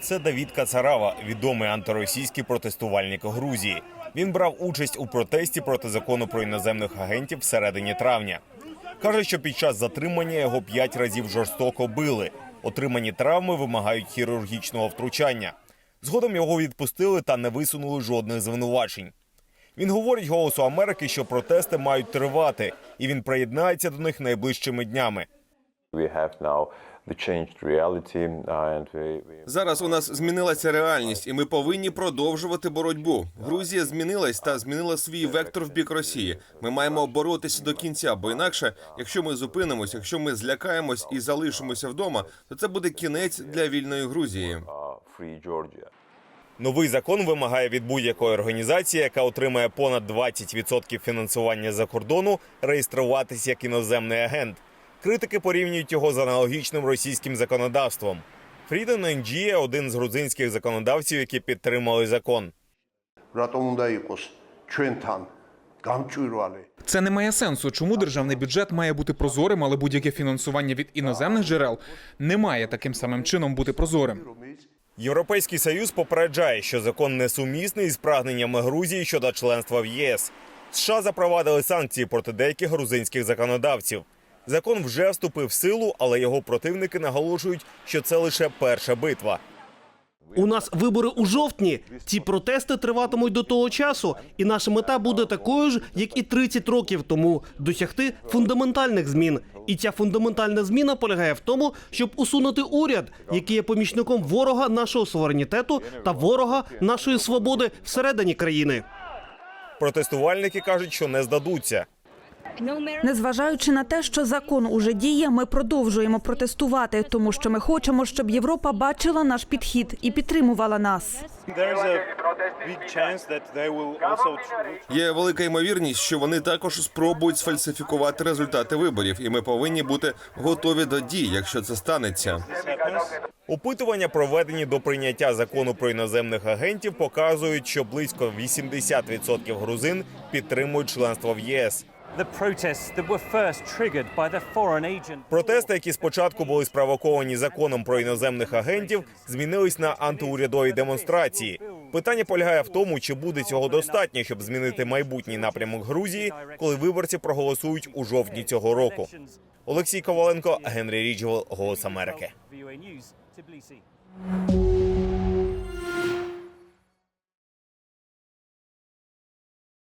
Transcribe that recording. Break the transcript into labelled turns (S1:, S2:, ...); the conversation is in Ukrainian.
S1: Це Давід Кацарава, відомий антиросійський протестувальник Грузії. Він брав участь у протесті проти закону про іноземних агентів всередині травня. Каже, що під час затримання його п'ять разів жорстоко били. Отримані травми вимагають хірургічного втручання. Згодом його відпустили та не висунули жодних звинувачень. Він говорить голосу Америки, що протести мають тривати, і він приєднається до них найближчими днями.
S2: Зараз у нас змінилася реальність, і ми повинні продовжувати боротьбу. Грузія змінилась та змінила свій вектор в бік Росії. Ми маємо боротися до кінця, бо інакше, якщо ми зупинимось, якщо ми злякаємось і залишимося вдома, то це буде кінець для вільної Грузії.
S3: uh.
S1: Новий закон вимагає від будь-якої організації, яка отримає понад 20% фінансування за кордону, реєструватись як іноземний агент. Критики порівнюють його з аналогічним російським законодавством. Фріден Нджіє – один з грузинських законодавців, які підтримали закон.
S4: Це не має сенсу. Чому державний бюджет має бути прозорим, але будь-яке фінансування від іноземних джерел не має таким самим чином бути прозорим.
S1: Європейський союз попереджає, що закон несумісний із прагненнями Грузії щодо членства в ЄС. США запровадили санкції проти деяких грузинських законодавців. Закон вже вступив в силу, але його противники наголошують, що це лише перша битва.
S5: У нас вибори у жовтні. Ці протести триватимуть до того часу, і наша мета буде такою ж, як і 30 років тому досягти фундаментальних змін. І ця фундаментальна зміна полягає в тому, щоб усунути уряд, який є помічником ворога нашого суверенітету та ворога нашої свободи всередині країни.
S1: Протестувальники кажуть, що не здадуться.
S6: Незважаючи на те, що закон уже діє, ми продовжуємо протестувати, тому що ми хочемо, щоб Європа бачила наш підхід і підтримувала нас.
S2: Є велика ймовірність, що вони також спробують сфальсифікувати результати виборів, і ми повинні бути готові до дій, якщо це станеться.
S1: Опитування, проведені до прийняття закону про іноземних агентів, показують, що близько 80% грузин підтримують членство в ЄС. Протести, які спочатку були спровоковані законом про іноземних агентів, змінились на антиурядові демонстрації. Питання полягає в тому, чи буде цього достатньо, щоб змінити майбутній напрямок Грузії, коли виборці проголосують у жовтні цього року. Олексій Коваленко, Генрі Ріджвел, Голос Америки.